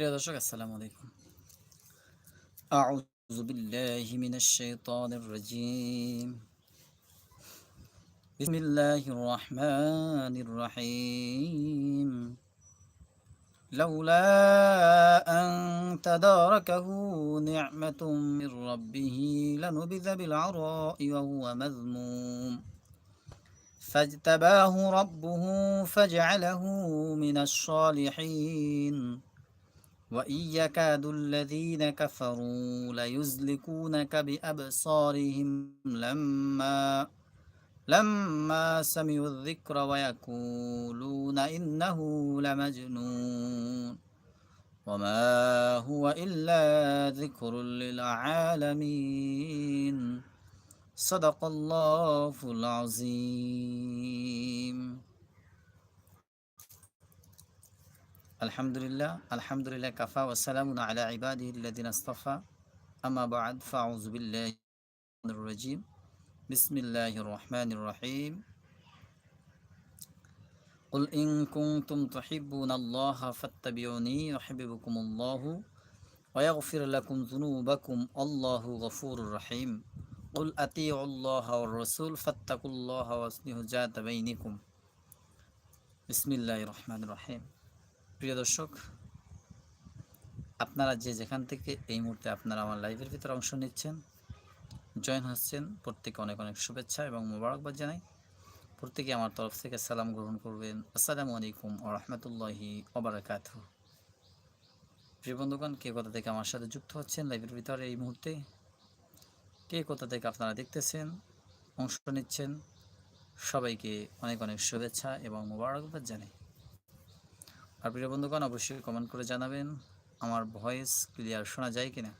প্রিয় দর্শক আসসালামু আলাইকুম আউযু বিল্লাহি মিনাশ শাইতানির রাজীম বিসমিল্লাহির রহমানির রহিম لولا أن تداركه نعمة من ربه لنبذ بالعراء وهو مذموم فاجتباه ربه فجعله من الصالحين وإن يكاد الذين كفروا ليزلقونك بأبصارهم لما لما سمعوا الذكر ويقولون إنه لمجنون. وما هو إلا ذكر للعالمين. صدق الله العظيم. الحمد لله الحمد لله كفى والسلام على عباده الذين اصطفى أما بعد فأعوذ بالله من الرجيم بسم الله الرحمن الرحيم قل إن كنتم تحبون الله فاتبعوني يحببكم الله ويغفر لكم ذنوبكم الله غفور رحيم قل أطيعوا الله والرسول فاتقوا الله واصلحوا ذات بينكم بسم الله الرحمن الرحيم প্রিয় দর্শক, আপনারা যে যেখান থেকে এই মুহূর্তে আপনারা আমার লাইভের ভিতরে অংশ নিচ্ছেন জয়েন হচ্ছেন প্রত্যেকে অনেক অনেক শুভেচ্ছা এবং মোবারকবাদ জানাই। প্রত্যেকে আমার তরফ থেকে সালাম গ্রহণ করবেন। আসসালামু আলাইকুম ও রহমতুল্লাহি ওবরাকাত প্রিয় বন্ধুগণ, কে কোথা থেকে আমার সাথে যুক্ত হচ্ছেন লাইভের ভিতরে এই মুহূর্তে? কে কোথা থেকে আপনারা দেখতেছেন, অংশ নিচ্ছেন? সবাইকে অনেক অনেক শুভেচ্ছা এবং মোবারকবাদ জানাই। আর প্রিয় বন্ধুগণ, অবশ্যই কমেন্ট করে জানাবেন, আমার ভয়েস ক্লিয়ার শোনা যায় কিনা?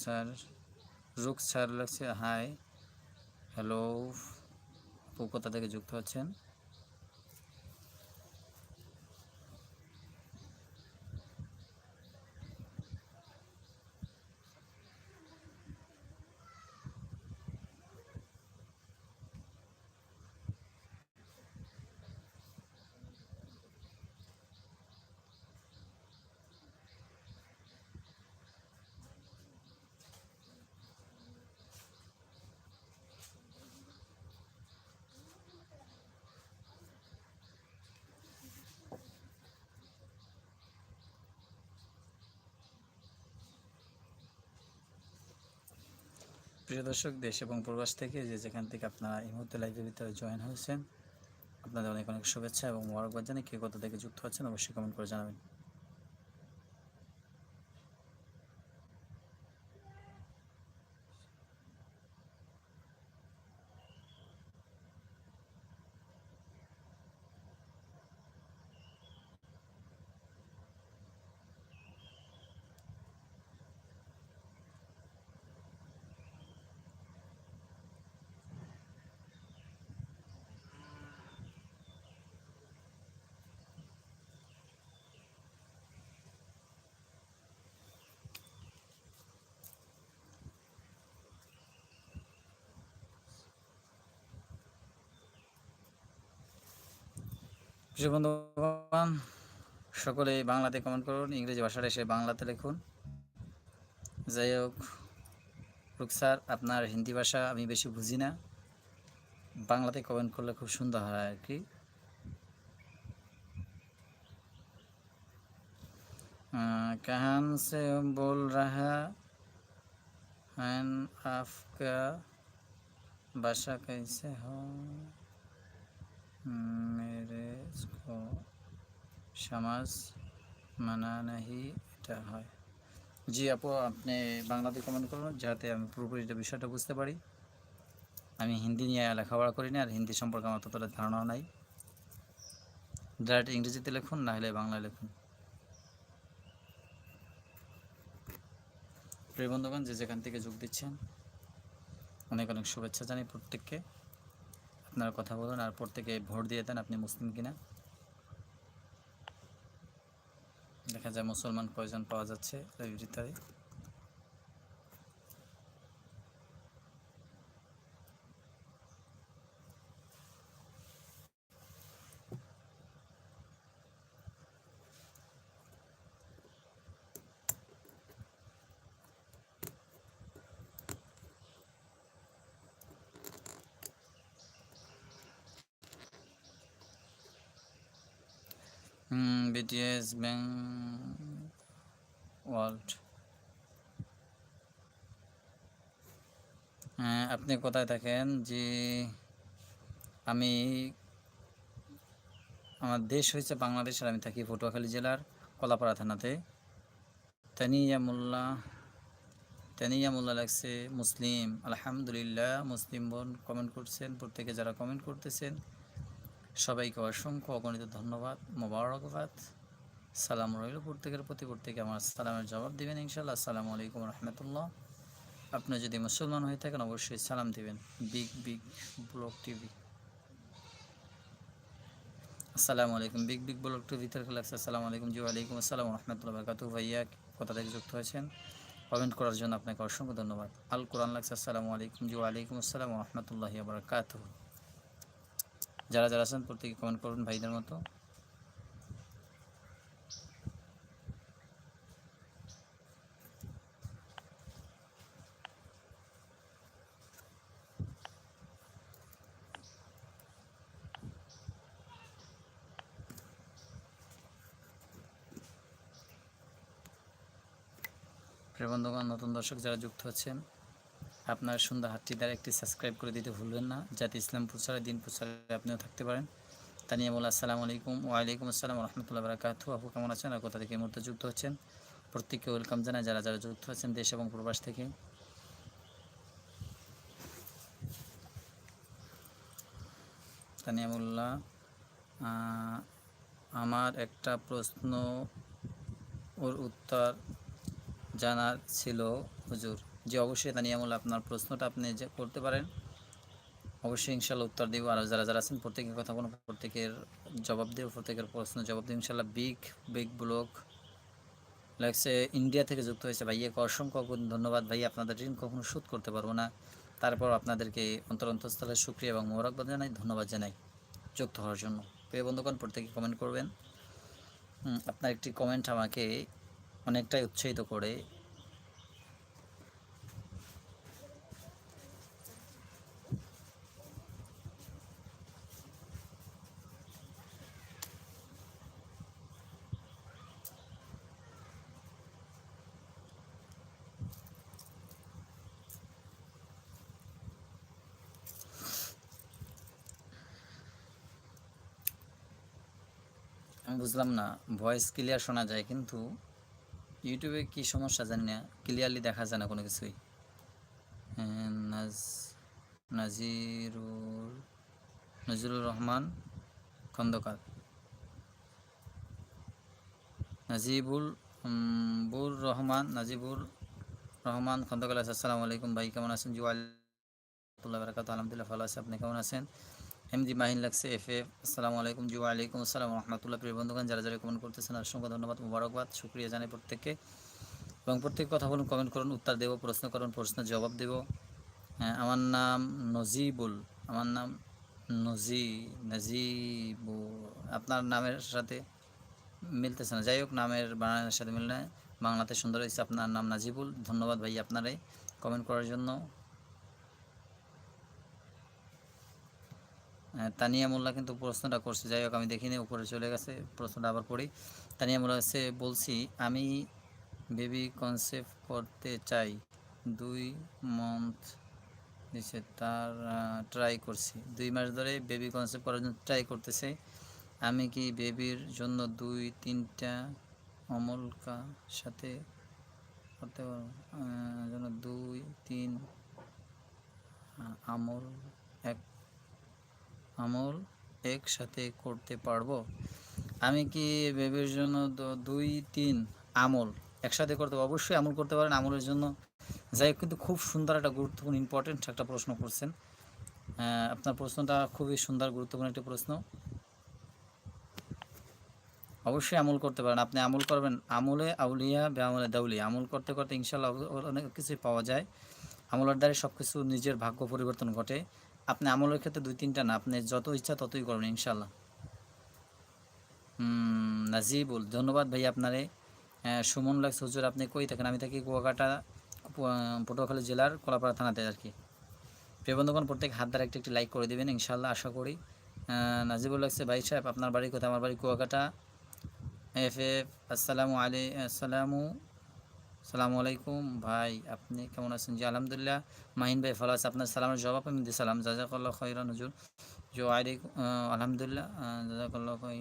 স্যার রুক স্যার লাগছে হাই হ্যালো আপু থেকে যুক্ত হচ্ছেন প্রিয় দর্শক, দেশ এবং প্রবাস থেকে যে যেখান থেকে আপনারা এই মুহূর্তে লাইভের ভিতরে জয়েন হয়েছেন, আপনাদের অনেক অনেক শুভেচ্ছা এবং মোবারকবাদ জানিয়ে কে কোথা থেকে যুক্ত হচ্ছেন অবশ্যই কমেন্ট করে জানাবেন। প্রিয় বন্ধুগণ সকলে বাংলাতে কমেন্ট করুন ইংরেজি ভাষাটা এসে বাংলাতে লিখুন যাই হোক রুক স্যার আপনার হিন্দি ভাষা আমি বেশি বুঝি না বাংলাতে কমেন্ট করলে খুব সুন্দর হয় আর কি कहाँ से बोल रहा है आपका भाषा कैसे हो मेरे को সমাজ মানা নাহি এটা হয়। জি আপু, আপনি বাংলাতে কমেন্ট করুন, যাতে আমি পুরোপুরি এটা বিষয়টা বুঝতে পারি। আমি হিন্দি নিয়ে লেখাপড়া করি না, আর হিন্দি সম্পর্কে আমার ততটা ধারণা নাই। ডাইরেক্ট ইংরেজিতে লিখুন, না হলে বাংলায় লিখুন। প্রিয় বন্ধুগণ, যে যেখান থেকে যোগ দিচ্ছেন, অনেক অনেক শুভেচ্ছা জানাই প্রত্যেককে। আপনারা কথা বলুন, আর প্রত্যেকে ভোট দিয়ে দেন, আপনি মুসলিম কিনা। দেখা যায় মুসলমান কয়জন পাওয়া যাচ্ছে লাইব্রেরিতে বিটিএস ব্যাংক ওয়ার্ল্ড আপনি কোথায় থাকেন? যে আমি, আমার দেশ হয়েছে বাংলাদেশ আর আমি থাকি পটুয়াখালী জেলার কলাপাড়া থানাতে। তানিয়া মোল্লা তানিয়া মোল্লা লাগছে মুসলিম। আলহামদুলিল্লাহ, মুসলিম বোন কমেন্ট করছেন, প্রত্যেকে যারা কমেন্ট করতেছেন। সবাইকে অসংখ্য অগণিত ধন্যবাদ, মোবারকবাদ। সালাম রইল প্রত্যেকের প্রতি, প্রত্যেকে আমার সালামের জবাব দিবেন ইনশাল্লাহ আসসালামু আলাইকুম রহমতুল্লাহ। আপনি যদি মুসলমান হয়ে থাকেন, অবশ্যই সালাম দিবেন। Big big block TV. আসসালামু আলাইকুম। বিগ বিগ ব্লক টিভি থেকে লাগছে আসসালামু আলাইকুম জি, ওয়ালাইকুম আসসালাম রহমতুল্লাহ বারকাতু ভাইয়া কোথা থেকে যুক্ত হয়েছেন। কমেন্ট করার জন্য আপনাকে অসংখ্য ধন্যবাদ। আল কোরআন লাগছে আসসালামু আলাইকুম জি, ওয়ালাইকুম আসসালাম রহমতুল্লাহ বারকাতু যারা যারা আছেন, প্রত্যেকে কমেন্ট করুন ভাইদের মতো। প্রিয় বন্ধুগণ, নতুন দর্শক যারা যুক্ত হচ্ছেন আপনার সুন্দর হাতটি দ্বারা একটি সাবস্ক্রাইব করে দিতে ভুলবেন না, যাতে ইসলাম প্রচারে দিন প্রচারে আপনিও থাকতে পারেন। তানিয়া বলে আসসালামু আলাইকুম। ওয়ালাইকুম আসসালাম রহমতুল্লাহ বারাকাতু আপু, কেমন আছেন? আর কোথা থেকে মুহূর্তে যুক্ত হচ্ছেন? প্রত্যেককে ওয়েলকাম জানায় যারা যারা যুক্ত আছেন দেশ এবং প্রবাস থেকে। তানিয়ামুল্লাহ আমার একটা প্রশ্ন ওর উত্তর জানার ছিল হুজুর। যে অবশ্যই তানিয়ামুল আপনার প্রশ্নটা আপনি যে করতে পারেন, অবশ্যই ইনশাল্লাহ উত্তর দিব। আর যারা যারা আছেন, প্রত্যেকের কথা বলুন, প্রত্যেকের জবাব দেব প্রত্যেকের প্রশ্ন জবাব দেব ইনশাল্লাহ বিগ বিগ ব্লক লাগছে ইন্ডিয়া থেকে যুক্ত হয়েছে ভাইয়াকে অসংখ্য ধন্যবাদ ভাই আপনাদের ঋণ কখনো শোধ করতে পারব না। তারপর আপনাদেরকে অন্তর অন্তঃস্থলে সুক্রিয়া এবং মোবারকবাদ জানাই, ধন্যবাদ জানাই যুক্ত হওয়ার জন্য। প্রিয় বন্ধুগণ, প্রত্যেকে কমেন্ট করবেন। আপনার একটি কমেন্ট আমাকে অনেকটাই উৎসাহিত করে বুঝলাম না ভয়েস ক্লিয়ার শোনা যায় কিন্তু ইউটিউবে কি সমস্যা জানি না ক্লিয়ারলি দেখা যায় না কোনো কিছুই। হ্যাঁ, নাজ নাজিরুর নজিরুর রহমান খন্দকার। নাজিবুল বুর রহমান নাজিবুর রহমান খন্দকার আসসালামু আলাইকুম ভাই কেমন আছেন? জি আল্লাহ বারাকাত আলহামদুলিল্লাহ ভালো আছে। আপনি কেমন আছেন? এমজি মাহিন লাগছে এফ এফ আসসালামু আলাইকুম, জি ওয়ালাইকুম আসসালাম রহমতুল্লাহ। প্রিয় বন্ধুগণ, যারা যারা কমেন্ট করতেছেন, অসংখ্য ধন্যবাদ, মুবারকবাদ, শুক্রিয়া জানাই প্রত্যেককে। এবং প্রত্যেক কথা বলুন কমেন্ট করুন, উত্তর দেব, প্রশ্ন করুন প্রশ্নের জবাব দেব। হ্যাঁ আমার নাম নজিবুল, আমার নাম নজি নজিবু আপনার নামের সাথে মিলতেছে না। যাই হোক, নামের বানানের সাথে মিল বাংলাতে সুন্দর হয়েছে, আপনার নাম নাজিবুল। ধন্যবাদ ভাই আপনারাই কমেন্ট করার জন্য। তানিয়া মোল্লা কিন্তু প্রশ্নটা করছে। যাই হোক, আমি দেখিনি, উপরে চলে গেছে, প্রশ্নটা আবার পড়ি। তানিয়া মোল্লা হচ্ছে বলছি, আমি বেবি কনসেপ্ট করতে চাই, দুই মান্থ দিচ্ছে তার ট্রাই করছি। দুই মাস ধরে বেবি কনসেপ্ট করার জন্য ট্রাই করতেছে। আমি কি বেবির জন্য দুই, তিনটা অমলকা সাথে করতে পারব? জন্য দুই, তিন আমল, এক আমল একসাথে করতে পারব? আমি কি বেবির জন্য দুই, তিন আমল একসাথে করতে অবশ্যই আমল করতে পারেন আমলের জন্য। যাই কিন্তু খুব সুন্দর একটা গুরুত্বপূর্ণ ইম্পর্টেন্ট একটা প্রশ্ন করছেন। আপনার প্রশ্নটা খুবই সুন্দর, গুরুত্বপূর্ণ একটি প্রশ্ন। অবশ্যই আমল করতে পারেন। আপনি আমল করবেন আমলে আউলিয়া বেআমলে দাউলিয়া। আমল করতে করতে ইনশাল্লাহ অনেক কিছুই পাওয়া যায়। আমলের দ্বারা সব কিছু নিজের ভাগ্য পরিবর্তন ঘটে। আপনি আমলের ক্ষেত্রে দুই, তিনটা না, আপনি যত ইচ্ছা ততই করবেন ইনশাল্লাহ নাজিবুল, ধন্যবাদ ভাই আপনারে। সুমন লাক্স, হুজুর, আপনি কই থাকেন? আমি থাকি কুয়াকাটা পটুয়াখালী জেলার কলাপাড়া থানাতে আর কি। প্রিয় প্রত্যেক হাত দ্বারা একটি একটি লাইক করে দেবেন ইনশাল্লাহ আশা করি। নাজিবুল লাগছে ভাই সাহেব, আপনার বাড়ি কোথায়? আমার বাড়ি কুয়াকাটা। এফ এফ, আসসালামু আলাই, আসসালামু সালামু আলাইকুম। ভাই আপনি কেমন আছেন? জি আলহামদুলিল্লাহ। মাহিন ভাই ভালো আছে। আপনার সালামের জবাব আমি দিয়ে সালাম জাজাকাল্লাহ খৈরান হুজুর। জো আলাইকুম আলহামদুলিল্লাহ জাজাকাল্লাহ খৈ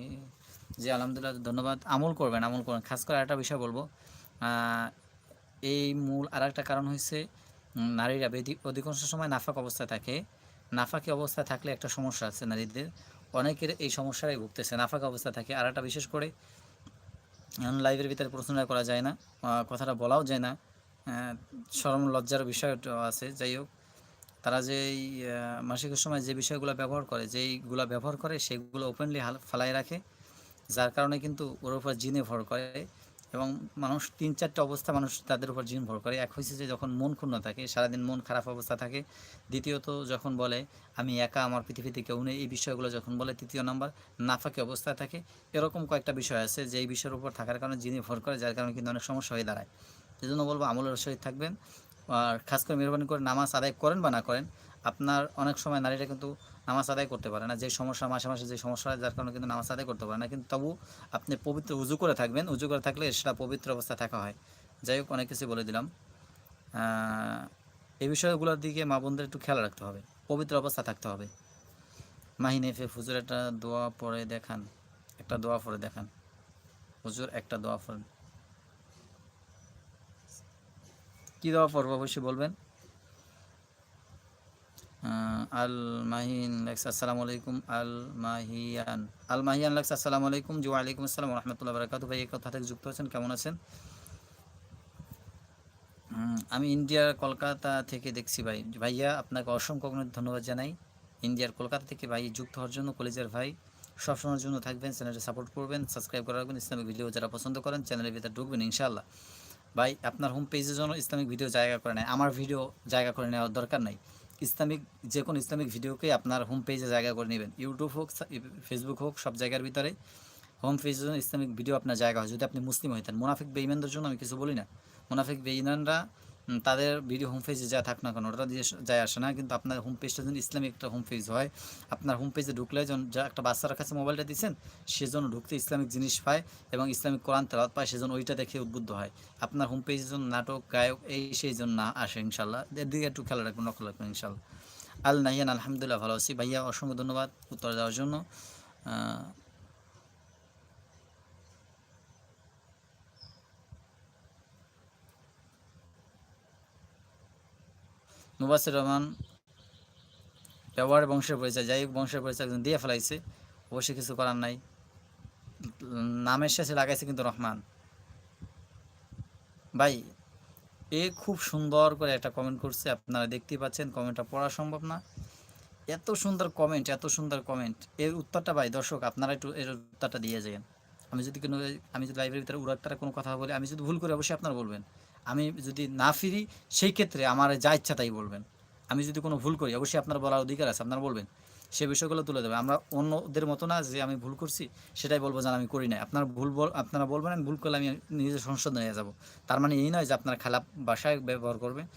জি আলহামদুলিল্লাহ ধন্যবাদ। আমল করবেন আমল করবেন। খাস করে একটা বিষয় বলব। এই মূল আর একটা কারণ উম, নারীরা অধিকাংশ সময় নাফাক অবস্থায় থাকে। নাফাকি অবস্থায় থাকলে একটা সমস্যা আছে নারীদের। অনেকের এই সমস্যাটাই ভুগতেছে। নাফাক অবস্থা থাকে। আর একটা বিশেষ করে লাইভের ভিতরে প্রশ্নটা করা যায় না কথাটা বলাও যায় না। সরম লজ্জার বিষয়টা আছে। যাই হোক, তারা যে মাসিকের সময় যে বিষয়গুলো ব্যবহার করে, যেইগুলো ব্যবহার করে, সেগুলো ওপেনলি ফালাই রাখে, যার কারণে কিন্তু ওর উপর জিনে ভর করে। এবং মানুষ তিন, চারটে অবস্থা মানুষ তাদের উপর জিন ভর করে। এক হয়েছে যে যখন মন ক্ষুণ্ণ থাকে, সারাদিন মন খারাপ অবস্থা থাকে। দ্বিতীয়ত যখন বলে, আমি একা, আমার পৃথিবীতে কেউ নেই, এই বিষয়গুলো যখন বলে, তৃতীয় নম্বর, নাফাকি অবস্থায় থাকে। এরকম কয়েকটা বিষয় আছে যে এই বিষয়ের উপর থাকার কারণে জিনে ভর করে, যার কারণে কিন্তু অনেক সমস্যা হয়ে দাঁড়ায়। সেই জন্য বলব, আমলের সহিত থাকবেন। আর খাস করে মেহরবানি করে নামাজ আদায় করেন বা না করেন, আপনার অনেক সময় নারীরা কিন্তু নামাজ আদায় করতে পারে না, যে সমস্যা মাসে মাসে যে সমস্যা হয়, যার কারণে কিন্তু নামাজ আদায় করতে পারে না। কিন্তু তবু আপনি পবিত্র উজু করে থাকবেন উজু করে থাকলে সেটা পবিত্র অবস্থা থাকা হয়। যাই হোক, অনেক কিছু বলে দিলাম। এই বিষয়গুলোর দিকে মা বোনদের একটু খেয়াল রাখতে হবে, পবিত্র অবস্থা থাকতে হবে। মাহিন এফে হুজুর একটা দোয়া পরে দেখান, একটা দোয়া পরে দেখান। হুজুর, একটা দোয়া পড়েন। কী দোয়া পড়ব অবশ্যই বলবেন? আল মাহিন লেখস আসসালামু আলাইকুম আল মাহিয়ান আল মাহিয়ান লেখস আসসালামু আলাইকুম জি ওয়ালাইকুম আসসালাম রহমতুল্লাহ বারাকাতু ভাই, এই কথা থেকে যুক্ত আছেন, কেমন আছেন? আমি ইন্ডিয়ার কলকাতা থেকে দেখছি ভাই। ভাইয়া, আপনাকে অসংখ্য অগণিত ধন্যবাদ জানাই। ইন্ডিয়ার কলকাতা থেকে ভাই যুক্ত হওয়ার জন্য, কলেজের ভাই সবসময়ের জন্য থাকবেন, চ্যানেলটা সাপোর্ট করবেন, সাবস্ক্রাইব করে রাখবেন ইসলামিক ভিডিও যারা পছন্দ করেন, চ্যানেলের ভিতরে ঢুকবেন, ইনশাআল্লাহ। ভাই, আপনার হোম পেজের জন্য ইসলামিক ভিডিও জায়গা করে নেয়। আমার ভিডিও জায়গা করে নেওয়ার দরকার নাই। ইসলামিক যে কোনো ইসলামিক ভিডিওকে আপনার হোম পেজে জায়গা করে নেবেন। ইউটিউব হোক ফেসবুক হোক, সব জায়গার ভিতরে হোম পেজ ইসলামিক ভিডিও আপনার জায়গা হয়। যদি আপনি মুসলিম হইতেন মুনাফিক বেইমানদের জন্য আমি কিছু বলি না। মুনাফিক বেইমানরা তাদের ভিডিও হোম পেজে যা থাক না কেন, ওটা দিয়ে যায় আসে না। কিন্তু আপনার হোম পেজটা যদি ইসলামিক একটা হোম পেজ হয়, আপনার হোম পেজে ঢুকলে যখন যা একটা বাচ্চার কাছে মোবাইলটা দিচ্ছেন সেজন্য ঢুকতে ইসলামিক জিনিস পায় এবং ইসলামিক কোরআন তেলাওয়াত পায় সেজন্য ওইটা দেখে উদ্বুদ্ধ হয়। আপনার হোম পেজের জন্য নাটক, গায়ক, এই সেই জন্য না আসে ইনশাল্লাহ। এর দিকে একটু খেলা রাখবেন, লক্ষ্য রাখবেন ইনশাল্লাহ। আল নাহিয়ান, আলহামদুলিল্লাহ, ভালো আছি। ভাইয়া, অসংখ্য ধন্যবাদ উত্তর দেওয়ার জন্য। মুবাসির রহমান ব্যবহার বংশের পরিচয়, যাই বংশের পরিচয় একজন দিয়ে ফেলাইছে, অবশ্যই কিছু করার নাই। নামের শেষে লাগাইছে কিন্তু রহমান। ভাই, এ খুব সুন্দর করে একটা কমেন্ট করছে, আপনারা দেখতেই পাচ্ছেন কমেন্টটা পড়া সম্ভব না। এত সুন্দর কমেন্ট এত সুন্দর কমেন্ট এর উত্তরটা ভাই, দর্শক, আপনারা একটু এর উত্তরটা দিয়ে যাবেন। আমি যদি কোনো, আমি যদি লাইব্রেরির ভিতরে উড়াত্তারা কোনো কথা বলি, আমি যদি ভুল করি, অবশ্যই আপনারা বলবেন। আমি যদি না ফিরি, সেই ক্ষেত্রে আমার যা ইচ্ছা তাই বলবেন। আমি যদি কোনো ভুল করি, অবশ্যই আপনার বলার অধিকার আছে, আপনারা বলবেন। সে বিষয়গুলো তুলে দেবে আমরা অন্যদের মতো না যে আমি ভুল করছি, সেটাই বলব যে আমি করি না আপনার ভুল বল, আপনারা বলবেন, আমি ভুল করলে আমি নিজে সংশোধন হয়ে যাব। তার মানে এই নয় যে আপনার খারাপ ভাষায় ব্যবহার করবেন।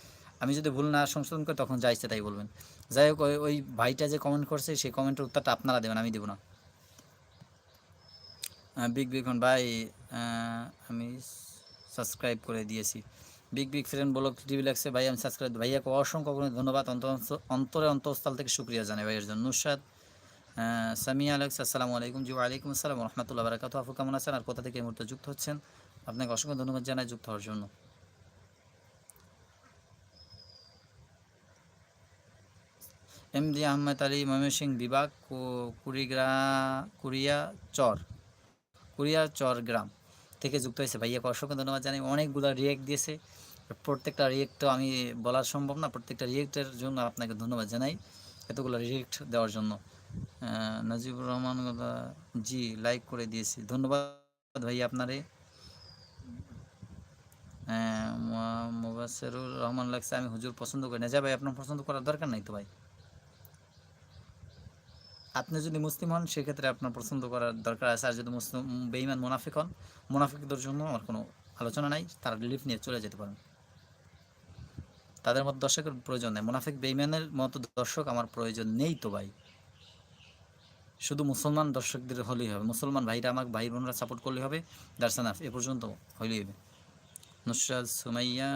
আমি যদি ভুল না সংশোধন করি, তখন যা ইচ্ছে তাই বলবেন। যাই হোক, ওই- ভাইটা যে কমেন্ট করছে, সেই কমেন্টের উত্তরটা আপনারা দেবেন, আমি দেবো না। বিগ বিগ ভাই আমি সাবস্ক্রাইব করে দিয়েছি। বিগ বিগ ফ্রেন্ড বলো টিভি লাগছে। ভাই, আমি সাবস্ক্রাইব ভাইয়াকে অসংখ্য অগণিত ধন্যবাদ। অন্তর অন্তঃস্থল থেকে শুক্রিয়া জানাই ভাইয়ের জন্য। নুসাদ সামিয়া, আলেক্স, আসসালামু আলাইকুম জি। ওয়ালাইকুম আসসালাম রহমতুল্লাহ বারাকাত আপু, কেমন আছেন? আর কোথা থেকে এই মুহূর্তে যুক্ত হচ্ছেন? আপনাকে অসংখ্য ধন্যবাদ জানাই যুক্ত হওয়ার জন্য। এম ডি আহমেদ আলী, ময়মনসিংহ বিভাগ কুড়িগ্রা কুড়িয়া চর কুড়িয়া চর গ্রাম। থেকে যুক্ত হয়েছে। ভাইয়াকে অসংখ্য ধন্যবাদ জানাই। অনেকগুলো রিয়েক্ট দিয়েছে। প্রত্যেকটা রিয়েক্ট তো আমি বলা সম্ভব না। প্রত্যেকটা রিয়েক্টের জন্য আপনাকে ধন্যবাদ জানাই এতগুলো রিয়েক্ট দেওয়ার জন্য। নাজিবুর রহমান জি লাইক করে দিয়েছি। ধন্যবাদ ভাই আপনারে। মুবাসেরুর রহমান লাগছে, আমি হুজুর পছন্দ করি না। যা ভাই, আপনার পছন্দ করার দরকার নাই তো ভাই? আপনি যদি মুসলিম হন, সেক্ষেত্রে আপনার পছন্দ করার দরকার আছে। আর যদি মুসলিম বেইমান মুনাফিক হন মুনাফিকদের জন্য আমার কোনো আলোচনা নাই। তারা রিলিফ নিয়ে চলে যেতে পারেন। তাদের মতো দর্শকের প্রয়োজন নেই। মুনাফিক বেইমানের মতো দর্শক আমার প্রয়োজন নেই তো ভাই। শুধু মুসলমান দর্শকদের হলেই হবে। মুসলমান ভাইরা আমাকে, ভাই বোনরা সাপোর্ট করলে হবে। দার্সানাফ এ পর্যন্ত হইলেই হবে। নুসরাত সুমাইয়া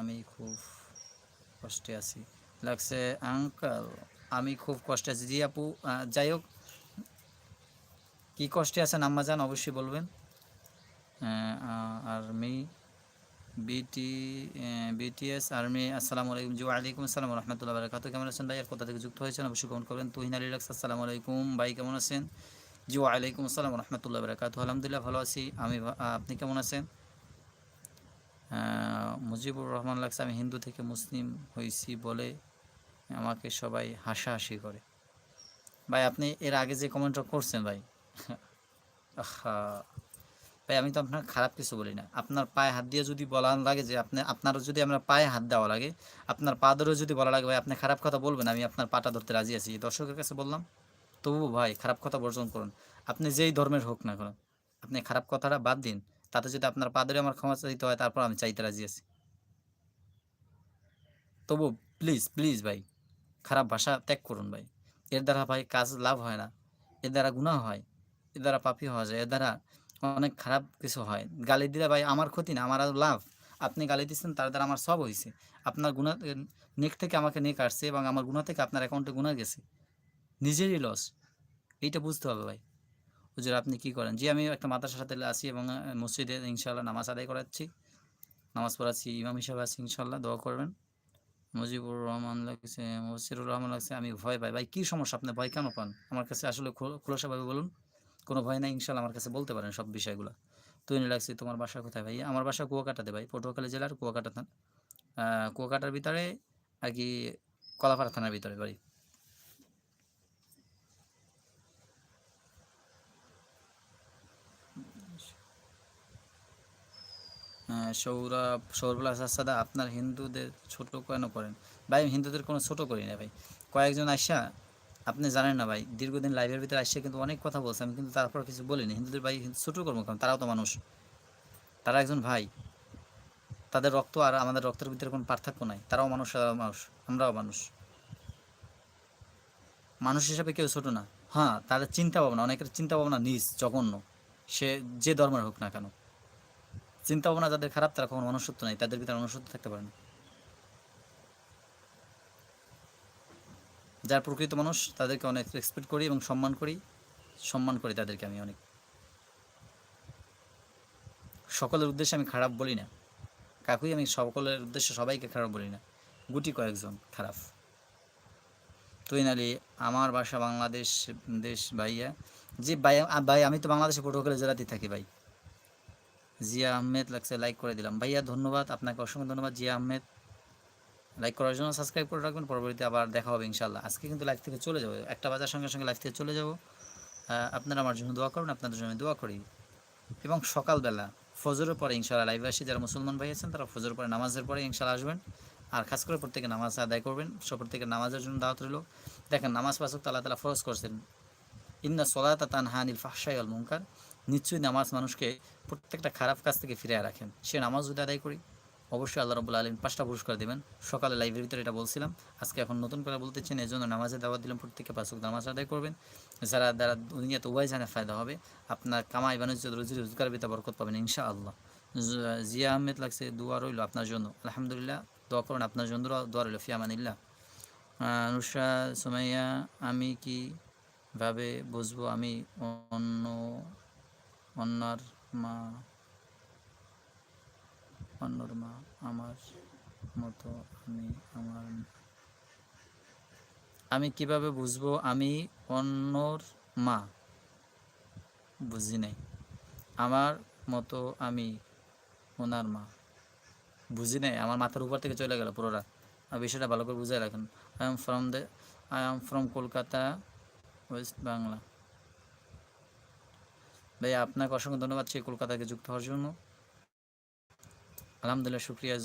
আমি খুব কষ্টে আছি। লাগছে, আঙ্কাল, আমি খুব কষ্টে আছি। জি আপু যাই হোক, কী কষ্টে আছেন আম্মা যান অবশ্যই বলবেন। আর্মি, বিটি বিটিএস আর্মি, আসসালামু আলাইকুম। জি, ওয়ালাইকুম আসসালাম রহমতুল্লাহ বারাকাতু কেমন আছেন ভাই? আর কোথা থেকে যুক্ত হয়েছেন? অবশ্যই কমেন্ট করবেন। তুহিন আলী লাক্স আসসালামু আলাইকুম। ভাই, কেমন আছেন? জি, ওয়ালাইকুম আসসালাম রহমতুল্লাহ বারাকাতু আলহামদুলিল্লাহ ভালো আছি। আমি আপনি কেমন আছেন? মুজিবুর রহমান লাগছে, আমি হিন্দু থেকে মুসলিম হয়েছি বলে আমাকে সবাই হাসাহাসি করে। ভাই, আপনি এর আগে যে কমেন্টটা করছেন ভাই ভাই, আমি তো আপনার খারাপ কিছু বলি না। আপনার পায়ে হাত দিয়ে যদি বলা লাগে যে আপনি আপনার যদি আমরা পায়ে হাত দেওয়া লাগে, আপনার পা ধরে যদি বলা লাগে, ভাই, আপনি খারাপ কথা বলবেন, আমি আপনার পাটা ধরতে রাজি আছি। দর্শকের কাছে বললাম তবু ভাই, খারাপ কথা বর্জন করুন। আপনি যেই ধর্মের হোক না কেন, আপনি খারাপ কথাটা বাদ দিন। তাতে যদি আপনার পা ধরে আমার ক্ষমা চাইতে হয়, তারপর আমি চাইতে রাজি আছি। তবু প্লিজ প্লিজ ভাই খারাপ ভাষা ত্যাগ করুন ভাই। এর দ্বারা ভাই কাজ লাভ হয় না। এর দ্বারা গুনাহ হয়। এর দ্বারা পাপি হওয়া যায়। এর দ্বারা অনেক খারাপ কিছু হয়। গালি দিলে ভাই আমার ক্ষতি না, আমার আর লাভ। আপনি গালি দিচ্ছেন, তার দ্বারা আমার সব হয়েছে আপনার গুণা নেক থেকে আমাকে নেক আসছে এবং আমার গুণা থেকে আপনার অ্যাকাউন্টে গুণা গেছে। নিজেরই লস এইটা বুঝতে হবে ভাই। হুজুর, আপনি কি করেন? জি, আমি একটা মাদ্রাসার সাথে আছি এবং মসজিদে ইনশাল্লাহ নামাজ আদায় করাচ্ছি। নামাজ পড়াচ্ছি, ইমাম হিসাবে আছি ইনশাল্লাহ দোয়া করবেন। মুজিবুর রহমান লাগছে মসিরুর রহমান লাগছে, আমি ভয় পাই। ভাই, কী সমস্যা? আপনি ভয় কেন পান? আমার কাছে আসলে খোল- খোলাসাভাবে বলুন। কোনো ভয় নাই ইনশাল আমার কাছে বলতে পারেন সব বিষয়গুলো। তুই লাগছে, তোমার বাসা কোথায় ভাই আমার বাসা কুয়াকাটাতে ভাই, পটুয়াখালী জেলার কুয়াকাটা থান। কুয়াকাটার ভিতরে আর কি কলাপাড়া থানার ভিতরে, বাড়ি। আহ, সৌরভ সৌরভ সাদা আপনার হিন্দুদের ছোট কেন করেন? ভাই আমি হিন্দুদের কোনো ছোট করি না ভাই। কয়েকজন আইসা আপনি জানেন না ভাই দীর্ঘদিন লাইভের ভিতরে আসছে কিন্তু অনেক কথা বলছে আমি কিন্তু তারপর কিছু বলিনি। হিন্দুদের ভাই ছোট করব কারণ তারাও তো মানুষ। তারা একজন ভাই। তাদের রক্ত আর আমাদের রক্তের ভিতরে কোনো পার্থক্য নাই। তারাও মানুষ মানুষ আমরাও মানুষ। মানুষ হিসাবে কেউ ছোট না। হ্যাঁ তাদের চিন্তা ভাবনা অনেকের চিন্তা ভাবনা নিজ জঘন্য। সে যে ধর্মের হোক না কেন। চিন্তা ভাবনা যাদের খারাপ, তারা কখনো মনুষ্যত্ব নাই। তাদের ভিতরে মনুষ্যত্ব থাকতে পারে না। যার প্রকৃত মানুষ, তাদেরকে অনেক রেসপেক্ট করি এবং সম্মান করি। সম্মান করি তাদেরকে আমি অনেক। সকলের উদ্দেশ্যে আমি খারাপ বলি না। কাকুই, আমি সকলের উদ্দেশ্যে সবাইকে খারাপ বলি না। গুটি কয়েকজন খারাপ। তুই নালি, আমার বাসা বাংলাদেশ, দেশ, ভাইয়া। যে ভাই ভাই, আমি তো বাংলাদেশে পটুয়াখালী জেলাতেই থাকি ভাই। জিয়া আহমেদ লাগছে লাইক করে দিলাম। ভাইয়া, ধন্যবাদ আপনাকে, অসংখ্য ধন্যবাদ জিয়া আহমেদ। লাইক করার জন্য সাবস্ক্রাইব করে রাখবেন, পরবর্তীতে আবার দেখা হবে ইনশাল্লাহ আজকে কিন্তু লাইভ থেকে চলে যাব, একটা বাজার সঙ্গে সঙ্গে লাইভ থেকে চলে যাব। আপনারা আমার জন্য দোয়া করুন, আপনাদের জন্য দোয়া করি। এবং সকালবেলা ফজরের পরে ইনশাল্লাহ লাইভে আসি, যারা মুসলমান ভাই আছেন, তারা ফজরের পরে নামাজের পরে ইনশাল্লাহ আসবেন। আর খাস করে প্রত্যেকে নামাজ আদায় করবেন সব প্রত্যেকে নামাজের জন্য দাওয়াত রইল। দেখেন, নামাজ পাচক তালা তালা ফরজ করছেন। ইন্না সলাতা তান হানিল ফাহসাই আল মুনকার। নিশ্চয়ই নামাজ মানুষকে প্রত্যেকটা খারাপ কাজ থেকে ফিরে রাখেন। সে নামাজ যদি আদায় করি, অবশ্যই আল্লাহ রবুল্লা আলম পাঁচটা পুরস্কার দেবেন। সকালে লাইভের ভিতরে এটা বলছিলাম। আজকে এখন নতুন করে বলতেছেন এই জন্য নামাজে দাওয়াত দিলাম প্রত্যেকে পাঁচক নামাজ আদায় করবেন। যারা দ্বারা দুনিয়াতে উভয় জানে ফায়দা হবে। আপনার কামাই, বাণিজ্য, রুজি, রোজগার ভিতরে বরকত পাবেন ইনশা আল্লাহ জিয়া আহমেদ লাগছে, দোয়া রইল আপনার জন্য। আলহামদুলিল্লাহ, দোয়া করুন আপনার জন্য, দোয়া রইল ফিয়ামানিল্লাহ নুসরা, সুমাইয়া, আমি কি ভাবে বুঝব? আমি অন্য অন্যর মা অন্যর মা, আমার মতো আমি, আমার আমি কীভাবে বুঝব আমি অন্যর মা? বুঝি নাই। আমার মতো আমি ওনার মা। বুঝি নাই, আমার মাথার উপর থেকে চলে গেল পুরোটা। আর বিষয়টা ভালো করে বুঝাই রাখেন। I am from the I am from Kolkata West Bangla ভাই, আপনাকে অসংখ্য ধন্যবাদ সেই কলকাতা থেকে যুক্ত হওয়ার জন্য। আলহামদুলিল্লাহ, শুক্রিয়া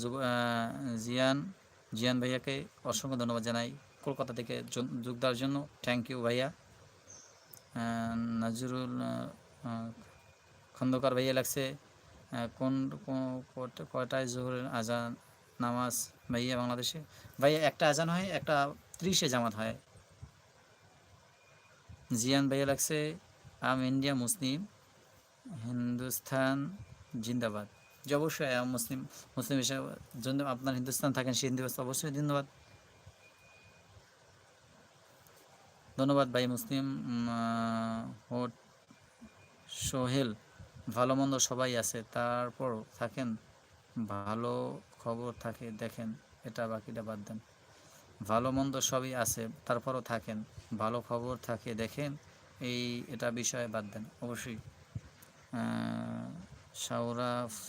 জিয়ান জিয়ান ভাইয়াকে অসংখ্য ধন্যবাদ জানাই কলকাতা থেকে যোগ দেওয়ার জন্য। থ্যাংক ইউ ভাইয়া। নাজরুল খন্দকার ভাইয়া লাগছে। কোন, কো- কটা- কয়টায় জোহরের আজান নামাজ ভাইয়া বাংলাদেশে? ভাইয়া, একটা আজান হয়, একটা ত্রিশে জামাত হয়। জিয়ান ভাইয়া লাগছে, আম ইন্ডিয়া মুসলিম। হিন্দুস্তান জিন্দাবাদ। যে অবশ্যই মুসলিম মুসলিম হিসেবে জন্য আপনার হিন্দুস্তান থাকেন, সেই হিন্দু অবশ্যই ধন্যবাদ ধন্যবাদ ভাই, মুসলিম হোট, সোহেল ভালো মন্দ সবাই আছে, তারপরও থাকেন, ভালো খবর থাকে, দেখেন, এটা বাকিটা বাদ দেন। ভালো মন্দ সবই আছে, তারপরও থাকেন, ভালো খবর থাকে, দেখেন, এই, এটা বিষয়ে বাদ দেন, অবশ্যই। আহ,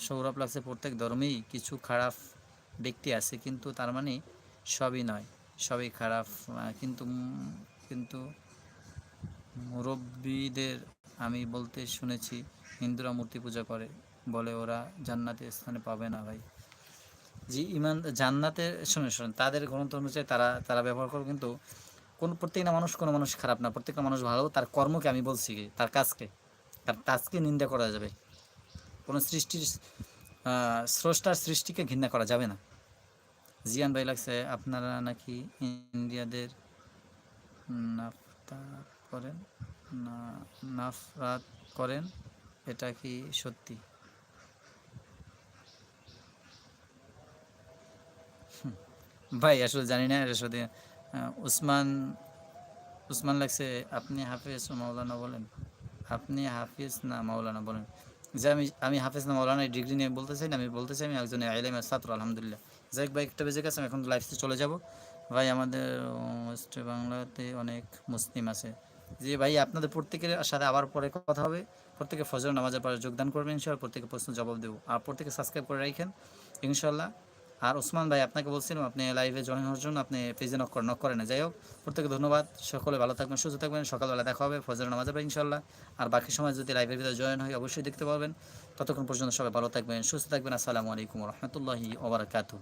সৌরভ লাগছে প্রত্যেক ধর্মেই কিছু খারাপ ব্যক্তি আছে কিন্তু তার মানে সবই নয় সবই খারাপ কিন্তু কিন্তু মুরব্বীদের আমি বলতে শুনেছি হিন্দুরা মূর্তি পূজা করে বলে ওরা জান্নাতের স্থানে পাবে না ভাই। জি ইমান জান্নাতে শুনে শুনুন তাদের গ্রন্থ অনুযায়ী তারা তারা ব্যবহার করে কিন্তু কোন প্রত্যেকটা মানুষ কোনো মানুষ খারাপ না প্রত্যেকটা মানুষ ভালো তার কর্মকে আমি বলছি তার কাজকে। তার কাজকে নিন্দা করা যাবে। কোনো সৃষ্টির স্রষ্টার সৃষ্টিকে ঘৃণা করা যাবে না। জিয়ান ভাই লাগছে, আপনারা নাকি ইন্ডিয়াদের নাফতা করেন? না, নাফরাত করেন? এটা কি সত্যি? ভাই, আসলে জানি না সত্যি উসমান উসমান লাগছে, আপনি হাফিজ মাওলানা বলেন। আপনি হাফিজ না মাওলানা বলেন। যে আমি আমি হাফিজ না মাওলানা ডিগ্রি নিয়ে বলতে চাই না, আমি বলতে চাই আমি একজন আইলেমের ছাত্র, আলহামদুলিল্লাহ। যাই ভাই, একটা বেজে গেছে, আমি এখন লাইফে চলে যাব। ভাই, আমাদের ওয়েস্ট বাংলাতে অনেক মুসলিম আছে। যে ভাই, আপনাদের প্রত্যেকের সাথে আবার পরে কথা হবে। প্রত্যেকে ফজর নামাজের পরে যোগদান করবেন ইনশাল্লাহ প্রত্যেকে প্রশ্ন জবাব দেবো। আর প্রত্যেকে সাবস্ক্রাইব করে রাখেন ইনশাল্লাহ আর ওসমান ভাই আপনাকে বলছিলাম, আপনি লাইভে জয়েন হওয়ার জন্য আপনি পেজে নক নক করেন যাই হোক প্রত্যেকে ধন্যবাদ। সকলে ভালো থাকবেন, সুস্থ থাকবেন। সকালবেলা দেখা হবে ফজর নামাজ হবে ইনশাল্লাহ আর বাকি সময় যদি লাইভের ভিতরে জয়েন হয়, অবশ্যই দেখতে পারবেন। ততক্ষণ পর্যন্ত সবাই ভালো থাকবেন, সুস্থ থাকবেন। আসসালামু আলাইকুম রহমতুল্লাহি ওবরাকাতু